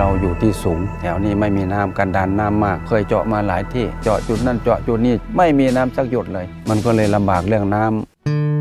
ราอยู่ที่สูง แถวนี้ไม่มีน้ำกันดานน้ำมาก เคยเจาะมาหลายที่ เจาะจุดนั่นเจาะจุดนี้ไม่มีน้ำสักหยดเลย มันก็เลยลำบากเรื่องน้ำ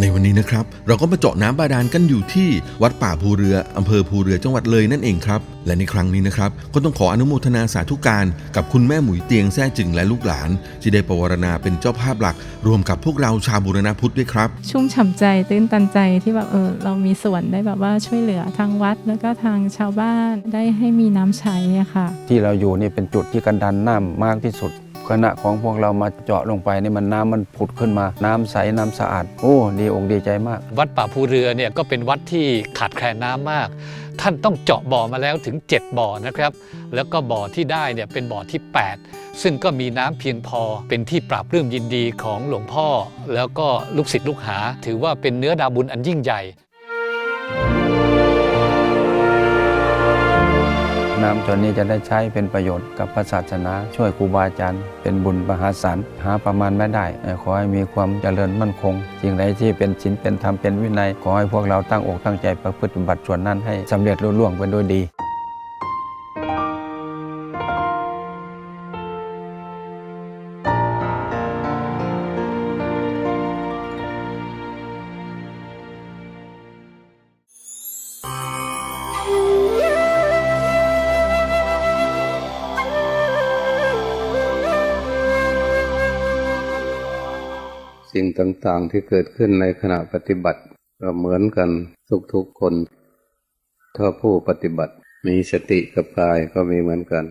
ในวันนี้นะครับ เราก็มาเจาะน้ำบาดาลกันอยู่ที่วัดป่าภูเรืออำเภอภูเรือจังหวัดเลยนั่นเองครับ และในครั้งนี้นะครับ ก็ต้องขออนุโมทนาสาธุการ กับคุณแม่หมุยเตียงแท้จึงและลูกหลาน ที่ได้ประวารณาเป็นเจ้าภาพหลัก รวมกับพวกเราชาวบูรณพุทธด้วยครับ ชุ่มฉ่ำใจตื้นตันใจที่แบบเออเรามีส่วนได้แบบว่าช่วยเหลือทางวัด แล้วก็ทางชาวบ้านได้ให้มีน้ำใช้อะค่ะ ที่เราอยู่นี่เป็นจุดที่กันดันน้ำมากที่สุด ขณะของพวกเรามาเจาะลงไปนี่มันน้ำมันผุดขึ้นมา น้ำใสน้ำสะอาด โอ้ดีอกดีใจมาก วัดป่าภูเรือเนี่ยก็เป็นวัดที่ขาดแคลนน้ำมาก ท่านต้องเจาะบ่อมาแล้วถึง 7 บ่อนะครับ แล้วก็บ่อที่ได้เนี่ยเป็นบ่อที่ 8 ซึ่งก็มีน้ำเพียงพอเป็นที่ปราบปลื้มยินดีของหลวงพ่อ แล้วก็ลูกศิษย์ลูกหา ถือว่าเป็นเนื้อดาบุญอันยิ่งใหญ่ น้ำตัวนี้จะได้ใช้เป็นประโยชน์กับพระศาสนา ช่วยครูบาอาจารย์เป็นบุญมหาศาลหาประมาณไม่ได้ ขอให้มีความเจริญมั่นคงสิ่งใดที่เป็นศีลเป็นธรรมเป็นวินัย ขอให้พวกเราตั้งอกตั้งใจประพฤติบัติส่วนนั้นให้สำเร็จรุ่ล่วงไปด้วยดี สิ่งต่างๆ ที่เกิดขึ้นในขณะปฏิบัติก็เหมือนกันทุกๆคน ถ้าผู้ปฏิบัติมีสติกับกายก็มีเหมือนกัน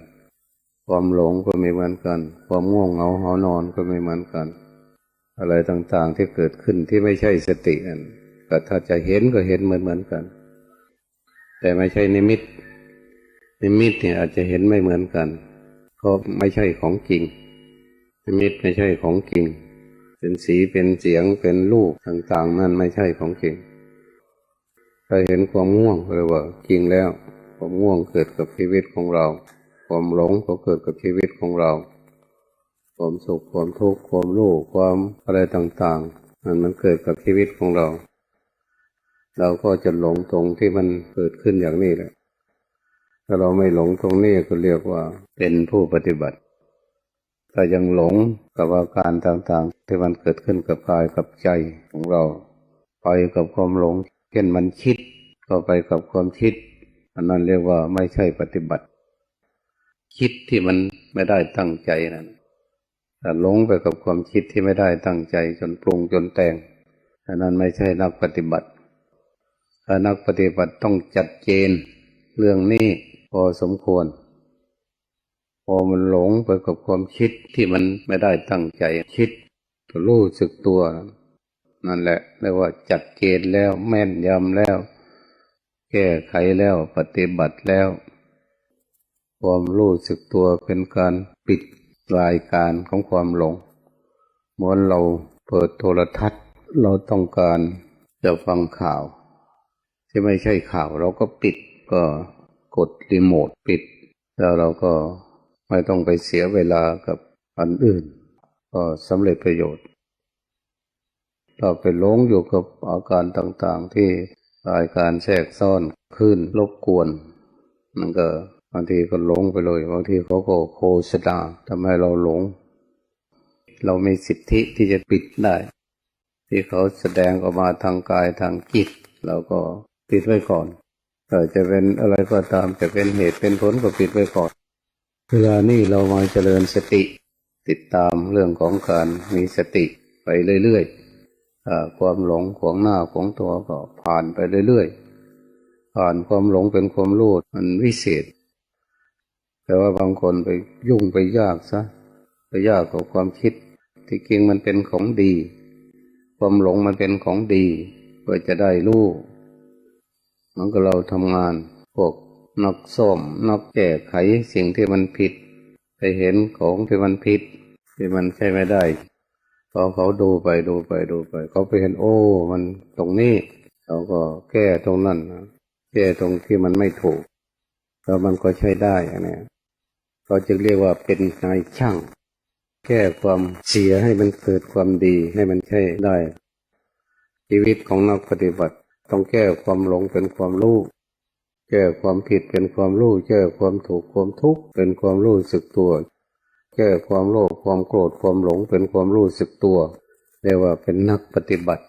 ความหลงก็มีเหมือนกัน ความง่วงเหงาหอนอนก็มีเหมือนกัน อะไรต่างๆที่เกิดขึ้นที่ไม่ใช่สตินั่นก็ถ้าจะเห็นก็เห็นเหมือนเหมือนๆกัน แต่ไม่ใช่นิมิต นิมิตเนี่ยอาจจะเห็นไม่เหมือนกันเพราะไม่ใช่ของจริงนิมิตไม่ใช่ของจริง เป็นสีเป็นเสียงเป็นรูปต่างๆ นั่นไม่ใช่ของจริงถ้าเห็นความง่วงเลยว่าจริงแล้ว ความง่วงเกิดกับชีวิตของเรา ความหลงก็เกิดกับชีวิตของเรา ความสุขความทุกข์ความรู้ความอะไรต่างๆนั่นมันเกิดกับชีวิตของเรา เราก็จะหลงตรงที่มันเกิดขึ้นอย่างนี้แหละถ้าเราไม่หลงตรงนี้ก็เรียกว่าเป็นผู้ปฏิบัติ ถ้ายังหลงกับอาการต่างๆ ที่มันเกิดขึ้นกับกายกับใจของเรา ไปกับความหลง เช่นมันคิด ก็ไปกับความคิด อันนั้นเรียกว่าไม่ใช่ปฏิบัติ คิดที่มันไม่ได้ตั้งใจนั้นแต่หลงไปกับความคิดที่ไม่ได้ตั้งใจจนปรุงจนแต่งอันนั้นไม่ใช่นักปฏิบัติถ้านักปฏิบัติต้องจัดเจนเรื่องนี้พอสมควร พอมันหลงไปกับความคิดที่มันไม่ได้ตั้งใจคิดก็รู้สึกตัว นั่นแหละเรียกว่าจัดเกณฑ์แล้วแม่นยำแล้ว แก้ไขแล้วปฏิบัติแล้ว ความรู้สึกตัวเป็นการปิดรายการของความหลงเหมือนเราเปิดโทรทัศน์ เราต้องการจะฟังข่าวที่ไม่ใช่ข่าวเราก็ปิดก็กดรีโมทปิด แล้วเราก็ ไม่ต้องไปเสียเวลากับอันอื่น ก็สำเร็จประโยชน์เราไปหลงอยู่กับอาการต่างๆที่รายการแทรกซ้อนขึ้นรบกวน มันก็บางทีก็หลงไปเลยบางทีเขาก็โฆษณาทำให้เราหลง เรามีสิทธิที่จะปิดได้ ที่เขาแสดงออกมาทางกายทางจิตเราก็ปิดไว้ก่อนเออจะเป็นอะไรก็ตามจะเป็นเหตุเป็นผลก็ปิดไว้ก่อน เวลานี้เรามาเจริญสติ ติดตามเรื่องของการมีสติไปเรื่อยๆความหลงขวางหน้าของตัวก็ผ่านไปเรื่อยๆ ผ่านความหลงเป็นความรู้มันวิเศษ แต่ว่าบางคนไปยุ่งไปยากซะไปยากกับความคิด ที่จริงมันเป็นของดี ความหลงมันเป็นของดีเพื่อจะได้รู้มันก็เราทำงานพวก นักซ่อมนักแก้ไขสิ่งที่มันผิด ไปเห็นของที่มันผิด ที่มันใช่ไม่ได้พอเขาดูไปดูไปดูไป เขาไปเห็นโอ้ มันตรงนี้เขาก็แก้ตรงนั้นแก้ตรงที่มันไม่ถูกแล้วมันก็ใช้ได้อันเนี้ยเขาจึงเรียกว่าเป็นนายช่าง แก้ความเสียให้มันเกิดความดีให้มันใช่ได้ ชีวิตของนักปฏิบัติ ต้องแก้ความหลงเป็นความรู้ แก้ความผิดเป็นความรู้แก้ความถูกความทุกข์เป็นความรู้สึกตัว แก้ความโลภความโกรธความหลงเป็นความรู้สึกตัวเรียกว่าเป็นนักปฏิบัติ